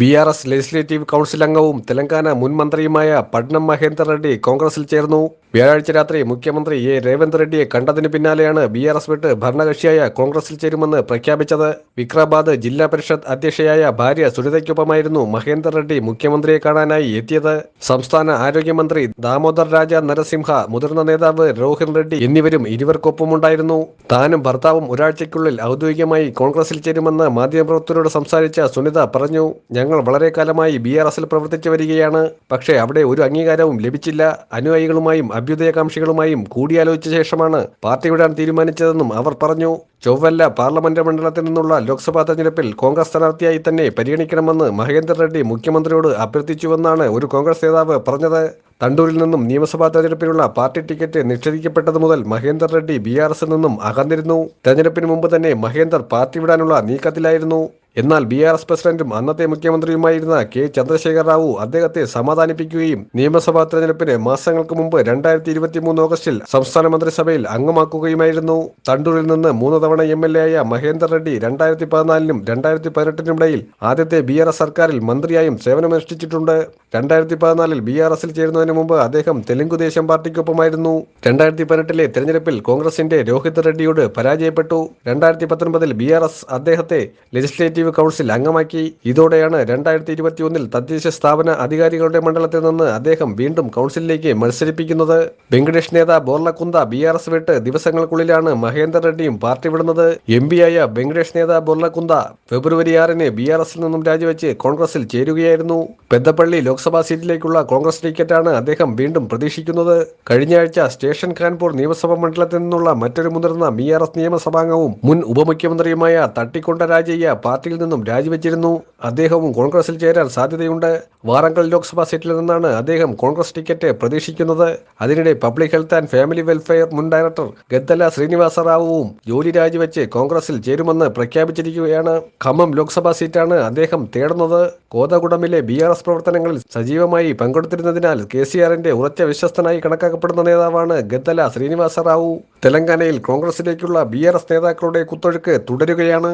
B R S legislative council അംഗവും തെലങ്കാന മുൻ മന്ത്രിയുമായ പട്നം മഹേന്ദർ റെഡ്ഡി കോൺഗ്രസിൽ ചേർന്നു. വ്യാഴാഴ്ച രാത്രി മുഖ്യമന്ത്രി എ രേവന്ത് റെഡ്ഡിയെ കണ്ടതിന് പിന്നാലെയാണ് ബി ആർ എസ് വിട്ട് ഭരണകക്ഷിയായ കോൺഗ്രസിൽ ചേരുമെന്ന് പ്രഖ്യാപിച്ചത്. വിക്രാബാദ് ജില്ലാ പരിഷത്ത് അധ്യക്ഷയായ ഭാര്യ സുനിതയ്ക്കൊപ്പമായിരുന്നു മഹേന്ദർ റെഡ്ഡി മുഖ്യമന്ത്രിയെ കാണാനായി എത്തിയത്. സംസ്ഥാന ആരോഗ്യമന്ത്രി ദാമോദർ രാജ നരസിംഹ മുതിർന്ന നേതാവ് രോഹിൻ റെഡ്ഡി എന്നിവരും ഇരുവർക്കൊപ്പമുണ്ടായിരുന്നു. താനും ഭർത്താവും ഒരാഴ്ചയ്ക്കുള്ളിൽ ഔദ്യോഗികമായി കോൺഗ്രസിൽ ചേരുമെന്ന് മാധ്യമപ്രവർത്തകരോട് സംസാരിച്ച സുനിത പറഞ്ഞു ഞങ്ങൾ വളരെ കാലമായി ബി ആർ എസിൽ പ്രവർത്തിച്ചു വരികയാണ്. പക്ഷേ അവിടെ ഒരു അംഗീകാരവും ലഭിച്ചില്ല. അനുയായികളുമായും അഭ്യുദയകാംക്ഷികളുമായും കൂടിയാലോചിച്ച ശേഷമാണ് പാർട്ടി വിടാൻ തീരുമാനിച്ചതെന്നും അവർ പറഞ്ഞു. ചൊവ്വല്ല പാർലമെന്റ് മണ്ഡലത്തിൽ നിന്നുള്ള ലോക്സഭാ തെരഞ്ഞെടുപ്പിൽ കോൺഗ്രസ് സ്ഥാനാർത്ഥിയായി തന്നെ പരിഗണിക്കണമെന്ന് മഹേന്ദ്ര റെഡ്ഡി മുഖ്യമന്ത്രിയോട് അഭ്യർത്ഥിച്ചുവെന്നാണ് ഒരു കോൺഗ്രസ് നേതാവ് പറഞ്ഞത്. തണ്ടൂരിൽ നിന്നും നിയമസഭാ തെരഞ്ഞെടുപ്പിനുള്ള പാർട്ടി ടിക്കറ്റ് നിഷേധിക്കപ്പെട്ടത് മുതൽ മഹേന്ദർ റെഡ്ഡി ബി ആർ എസിൽ നിന്നും അകന്നിരുന്നു. തെരഞ്ഞെടുപ്പിന് മുമ്പ് തന്നെ മഹേന്ദർ പാർട്ടി വിടാനുള്ള നീക്കത്തിലായിരുന്നു. എന്നാൽ ബി ആർ എസ് പ്രസിഡന്റും അന്നത്തെ മുഖ്യമന്ത്രിയുമായിരുന്ന കെ ചന്ദ്രശേഖർ റാവു അദ്ദേഹത്തെ സമാധാനിപ്പിക്കുകയും നിയമസഭാ തെരഞ്ഞെടുപ്പിന് മാസങ്ങൾക്ക് മുമ്പ് രണ്ടായിരത്തി ഇരുപത്തി മൂന്ന് ഓഗസ്റ്റിൽ സംസ്ഥാന മന്ത്രിസഭയിൽ അംഗമാക്കുകയുമായിരുന്നു. തണ്ടൂരിൽ നിന്ന് മൂന്ന് തവണ എം എൽ എ ആയ മഹേന്ദർ റെഡ്ഡി രണ്ടായിരത്തി പതിനാലിനും രണ്ടായിരത്തി പതിനെട്ടിനുമിടയിൽ ആദ്യത്തെ ബി ആർ എസ് സർക്കാരിൽ മന്ത്രിയായും സേവനമനുഷ്ഠിച്ചിട്ടുണ്ട്. രണ്ടായിരത്തി പതിനാലിൽ ബി ആർ എസിൽ ചേരുന്നതിന് മുമ്പ് അദ്ദേഹം തെലുങ്കുദേശം പാർട്ടിക്കൊപ്പമായിരുന്നു. രണ്ടായിരത്തി പതിനെട്ടിലെ തെരഞ്ഞെടുപ്പിൽ കോൺഗ്രസിന്റെ രോഹിത് റെഡ്ഡിയോട് പരാജയപ്പെട്ടു. രണ്ടായിരത്തി പത്തൊൻപതിൽ ബി ആർ എസ് അദ്ദേഹത്തെ ലെജിസ്ലേറ്റീവ് കൗൺസിൽ അംഗമാക്കി. ഇതോടെയാണ് രണ്ടായിരത്തി ഇരുപത്തിയൊന്നിൽ തദ്ദേശ സ്ഥാപന അധികാരികളുടെ മണ്ഡലത്തിൽ നിന്ന് അദ്ദേഹം വീണ്ടും കൗൺസിലിലേക്ക് മത്സരിപ്പിക്കുന്നത്. Venkatesh Netha Borlakunta B R S വിട്ട് ദിവസങ്ങൾക്കുള്ളിലാണ് മഹേന്ദർ റെഡ്ഡിയും പാർട്ടി വിടുന്നത്. എം പിയായ വെങ്കടേഷ് നേത ബോർലക്കുന്ത ഫെബ്രുവരി ആറിന് ബി ആർ എസിൽ നിന്നും രാജിവെച്ച് കോൺഗ്രസിൽ ചേരുകയായിരുന്നു. പെద్దപ്പള്ളി ലോക്സഭാ സീറ്റിലേക്കുള്ള കോൺഗ്രസ് ടിക്കറ്റാണ് അദ്ദേഹം വീണ്ടും പ്രതീക്ഷിക്കുന്നത്. കഴിഞ്ഞ ആഴ്ച സ്റ്റേഷൻ കാൻപൂർ നിയമസഭാ മണ്ഡലത്തിൽ നിന്നുള്ള മറ്റൊരു മുതിർന്ന ബി ആർ എസ് നിയമസഭാംഗവും മുൻ ഉപമുഖ്യമന്ത്രിയുമായ തട്ടിക്കൊണ്ട രാജയ്യ പാർട്ടിയിൽ നിന്നും രാജിവെച്ചിരുന്നു. അദ്ദേഹവും കോൺഗ്രസിൽ ചേരാൻ സാധ്യതയുണ്ട്. വാറങ്കൽ ലോക്സഭാ സീറ്റിൽ നിന്നാണ് അദ്ദേഹം കോൺഗ്രസ് ടിക്കറ്റ് പ്രതീക്ഷിക്കുന്നത്. അതിനിടെ public health and family welfare മുൻ ഡയറക്ടർ ഗദ്ദല ശ്രീനിവാസ റാവുവും ജോലി രാജിവെച്ച് കോൺഗ്രസിൽ ചേരുമെന്ന് പ്രഖ്യാപിച്ചിരിക്കുകയാണ്. ഖമ്മം ലോക്സഭാ സീറ്റാണ് അദ്ദേഹം തേടുന്നത്. കോതകുടമിലെ ബി ആർ എസ് പ്രവർത്തനങ്ങളിൽ സജീവമായി പങ്കെടുത്തിരുന്നതിനാൽ കെ സി ആറിന്റെ ഉറച്ച വിശ്വസ്തനായി കണക്കാക്കപ്പെടുന്ന നേതാവാണ് ഗദ്ദല ശ്രീനിവാസ റാവു തെലങ്കാനയിൽ കോൺഗ്രസിലേക്കുള്ള ബി ആർ എസ് നേതാക്കളുടെ കുത്തൊഴുക്ക് തുടരുകയാണ്.